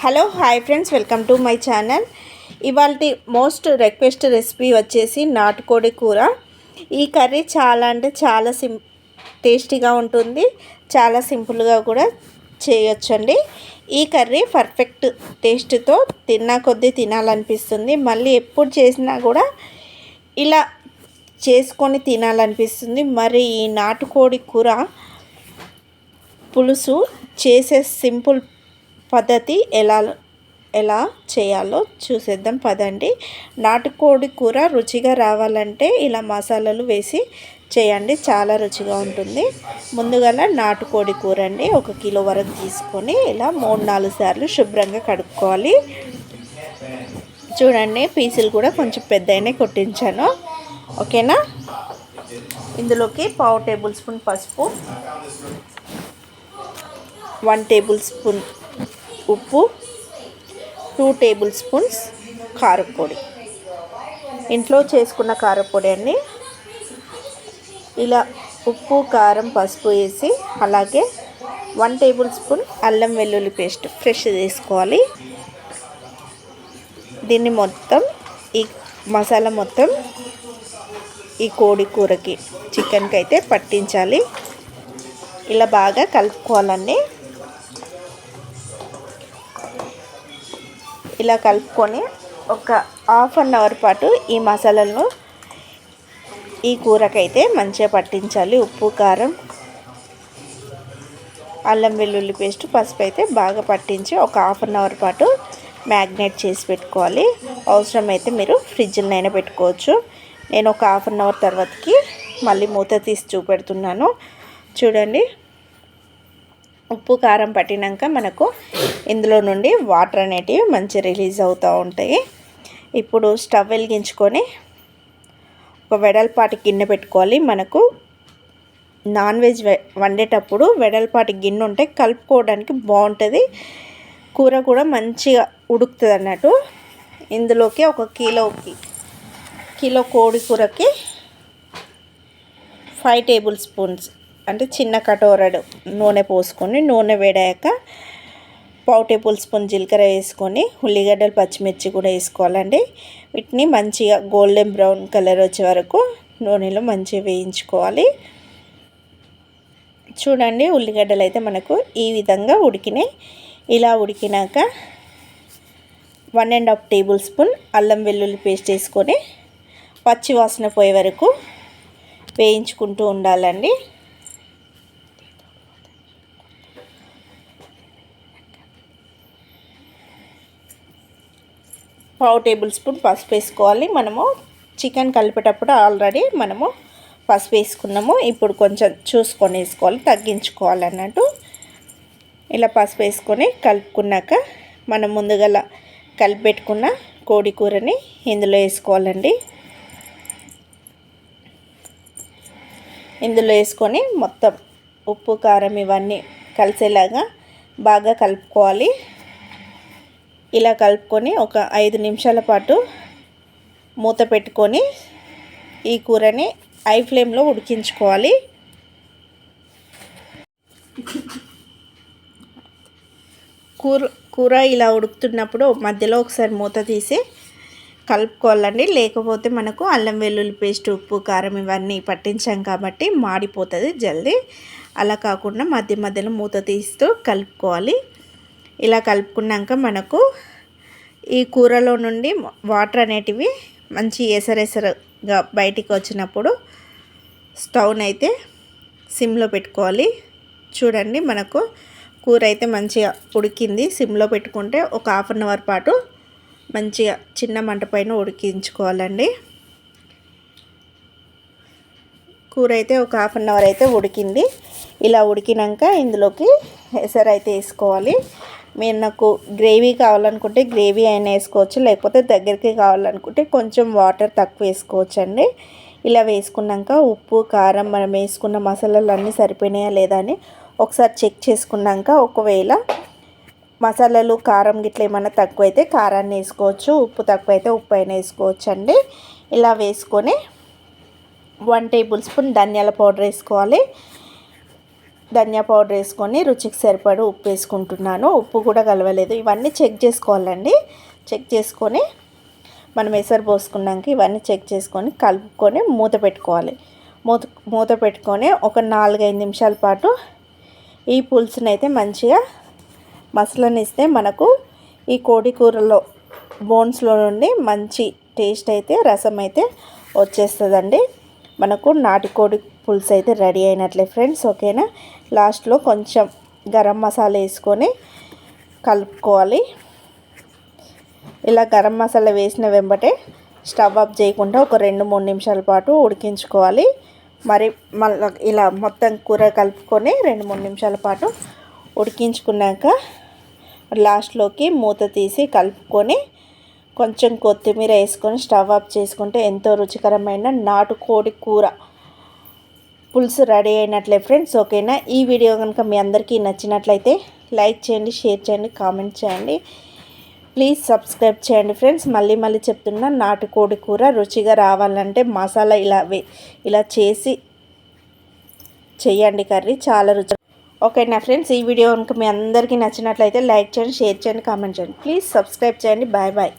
Hello hi friends welcome to my channel. ఇవాళ most request recipe వచ్చేసి నాటుకోడి కూర. ఈ కర్రీ చాలా అంటే చాలా సిం టేస్టీగా ఉంటుంది. చాలా సింపుల్గా కూడా చేయొచ్చండి. ఈ కర్రీ పర్ఫెక్ట్ టేస్ట్తో తిన్నా కొద్దీ తినాలనిపిస్తుంది. మళ్ళీ ఎప్పుడు చేసినా కూడా ఇలా చేసుకొని తినాలనిపిస్తుంది. మరి ఈ నాటుకోడి కూర పులుసు చేసే సింపుల్ పద్ధతి ఎలా ఎలా చేయాలో చూసేద్దాం. పదండి. నాటుకోడి కూర రుచిగా రావాలంటే ఇలా మసాలాలు వేసి చేయండి. చాలా రుచిగా ఉంటుంది. ముందుగా నాటుకోడి కూర అండి. ఒక కిలో వరకు తీసుకొని ఇలా మూడు నాలుగు సార్లు శుభ్రంగా కడుక్కోవాలి. చూడండి పీసులు కూడా కొంచెం పెద్దయినా కొట్టించాను. ఓకేనా? ఇందులోకి పావు టేబుల్ స్పూన్ పసుపు వన్ టేబుల్ స్పూన్ ఉప్పు టూ టేబుల్ స్పూన్స్ కారపొడి ఇంట్లో చేసుకున్న కారపొడి అండి ఇలా ఉప్పు కారం పసుపు వేసి అలాగే వన్ టేబుల్ స్పూన్ అల్లం వెల్లుల్లి పేస్ట్ ఫ్రెష్ తీసుకోవాలి దీన్ని మొత్తం ఈ మసాలా మొత్తం ఈ కోడి కూరకి చికెన్కి అయితే పట్టించాలి. ఇలా బాగా కలుపుకోవాలండి ఇలా కలుపుకొని ఒక హాఫ్ అన్ అవర్ పాటు ఈ మసాలాలను ఈ కూరకైతే మంచిగా పట్టించాలి. ఉప్పు కారం అల్లం వెల్లుల్లి పేస్ట్ పసుపు అయితే బాగా పట్టించి ఒక హాఫ్ అన్ అవర్ పాటు మ్యాగ్నేట్ చేసి పెట్టుకోవాలి. అవసరమైతే మీరు ఫ్రిడ్జ్లనైనా పెట్టుకోవచ్చు. నేను ఒక హాఫ్ అన్ అవర్ తర్వాతకి మళ్ళీ మూత తీసి చూపెడుతున్నాను. చూడండి. ఉప్పు కారం పట్టినాక మనకు ఇందులో నుండి వాటర్ అనేటివి మంచి రిలీజ్ అవుతూ ఉంటాయి. ఇప్పుడు స్టవ్ వెలిగించుకొని ఒక వెడల్పాటి గిన్నె పెట్టుకోవాలి. మనకు నాన్ వెజ్ వండేటప్పుడు వెడల్పాటి గిన్నె ఉంటే కలుపుకోవడానికి బాగుంటుంది. కూర కూడా మంచిగా ఉడుకుతుంది అన్నట్టు. ఇందులోకి ఒక కిలోకి కిలో కోడి కూరకి ఫైవ్ టేబుల్ స్పూన్స్ అంటే చిన్న కటోరడు నూనె పోసుకొని నూనె వేడాక పావు టేబుల్ స్పూన్ జీలకర్ర వేసుకొని ఉల్లిగడ్డలు పచ్చిమిర్చి కూడా వేసుకోవాలండి. వీటిని మంచిగా గోల్డెన్ బ్రౌన్ కలర్ వచ్చే వరకు నూనెలో మంచిగా వేయించుకోవాలి. చూడండి ఉల్లిగడ్డలు అయితే మనకు ఈ విధంగా ఉడికినాయి. ఇలా ఉడికినాక one and half tablespoon అల్లం వెల్లుల్లి పేస్ట్ వేసుకొని పచ్చి వాసన పోయే వరకు వేయించుకుంటూ ఉండాలండి. పావు టేబుల్ స్పూన్ పసుపు వేసుకోవాలి. మనము చికెన్ కలిపేటప్పుడు ఆల్రెడీ మనము పసుపు వేసుకున్నాము. ఇప్పుడు కొంచెం చూసుకొని వేసుకోవాలి తగ్గించుకోవాలి అన్నట్టు. ఇలా పసుపు వేసుకొని కలుపుకున్నాక మనం ముందుగా కలిపెట్టుకున్న కోడి కూరని ఇందులో వేసుకోవాలండి. ఇందులో వేసుకొని మొత్తం ఉప్పు కారం ఇవన్నీ కలిసేలాగా బాగా కలుపుకోవాలి. ఇలా కలుపుకొని ఒక ఐదు నిమిషాల పాటు మూత పెట్టుకొని ఈ కూరని ఐ ఫ్లేమ్లో ఉడికించుకోవాలి. కూర కూర ఇలా ఉడుకుతున్నప్పుడు మధ్యలో ఒకసారి మూత తీసి కలుపుకోవాలండి. లేకపోతే మనకు అల్లం వెల్లుల్లి పేస్ట్ ఉప్పు కారం ఇవన్నీ పట్టించాం కాబట్టి మాడిపోతుంది జల్దీ. అలా కాకుండా మధ్య మధ్యలో మూత తీస్తూ కలుపుకోవాలి. ఇలా కలుపుకున్నాక మనకు ఈ కూరలో నుండి వాటర్ అనేటివి మంచి ఎసరెసరగా బయటికి వచ్చినప్పుడు స్టవ్ని అయితే సిమ్లో పెట్టుకోవాలి. చూడండి మనకు కూర అయితే మంచిగా ఉడికింది. సిమ్లో పెట్టుకుంటే ఒక హాఫ్ అన్ అవర్ పాటు మంచిగా చిన్న మంట పైన ఉడికించుకోవాలండి. కూర అయితే ఒక హాఫ్ అన్ అవర్ అయితే ఉడికింది. ఇలా ఉడికినాక ఇందులోకి ఎసరు అయితే వేసుకోవాలి. మీరు నాకు గ్రేవీ కావాలనుకుంటే గ్రేవీ అయినా వేసుకోవచ్చు లేకపోతే దగ్గరికి కావాలనుకుంటే కొంచెం వాటర్ తక్కువ వేసుకోవచ్చు అండి ఇలా వేసుకున్నాక ఉప్పు కారం మనం వేసుకున్న మసాలాలు అన్నీ సరిపోయినాయా లేదా అని ఒకసారి చెక్ చేసుకున్నాక ఒకవేళ మసాలాలు కారం గిట్ల ఏమైనా తక్కువైతే కారాన్ని వేసుకోవచ్చు ఉప్పు తక్కువైతే ఉప్పు అయినా వేసుకోవచ్చు అండి ఇలా వేసుకొని వన్ టేబుల్ స్పూన్ ధనియాల పౌడర్ వేసుకోవాలి. ధనియా పౌడర్ వేసుకొని రుచికి సరిపడు ఉప్పు వేసుకుంటున్నాను. ఉప్పు కూడా కలవలేదు. ఇవన్నీ చెక్ చేసుకోవాలండి. చెక్ చేసుకొని మనం ఎసరు పోసుకున్నాక ఇవన్నీ చెక్ చేసుకొని కలుపుకొని మూత పెట్టుకోవాలి. మూత మూత పెట్టుకొని ఒక నాలుగైదు నిమిషాల పాటు ఈ పులుసుని అయితే మంచిగా మసలనిస్తే మనకు ఈ కోడి కూరలో బోన్స్లో నుండి మంచి టేస్ట్ అయితే రసం అయితే వచ్చేస్తుందండి. మనకు నాటుకోడి పులుసు అయితే రెడీ అయినట్లే ఫ్రెండ్స్ ఓకేనా? లాస్ట్లో కొంచెం గరం మసాలా వేసుకొని కలుపుకోవాలి. ఇలా గరం మసాలా వేసిన వెంబటే స్టవ్ ఆఫ్ చేయకుండా ఒక రెండు మూడు నిమిషాల పాటు ఉడికించుకోవాలి. మరి మళ్ళీ ఇలా మొత్తం కూర కలుపుకొని రెండు మూడు నిమిషాల పాటు ఉడికించుకున్నాక లాస్ట్లోకి మూత తీసి కలుపుకొని కొంచెం కొత్తిమీర వేసుకొని స్టవ్ ఆఫ్ చేసుకుంటే ఎంతో రుచికరమైన నాటుకోడి కూర. పులుసు రెడీ అయినట్లే ఫ్రెండ్స్ ఓకేనా? ఈ వీడియో కనుక మీ అందరికీ నచ్చినట్లయితే లైక్ చేయండి షేర్ చేయండి కామెంట్ చేయండి. ప్లీజ్ సబ్స్క్రైబ్ చేయండి ఫ్రెండ్స్. మళ్ళీ మళ్ళీ చెప్తున్నా నాటుకోడి కూర రుచిగా రావాలంటే మసాలా ఇలా ఇలా చేసి చేయండి కర్రీ. చాలా రుచి ఓకే నా ఫ్రెండ్స్? ఈ వీడియో కనుక మీ అందరికీ నచ్చినట్లయితే లైక్ చేయండి షేర్ చేయండి కామెంట్ చేయండి. ప్లీజ్ సబ్స్క్రైబ్ చేయండి. Bye bye.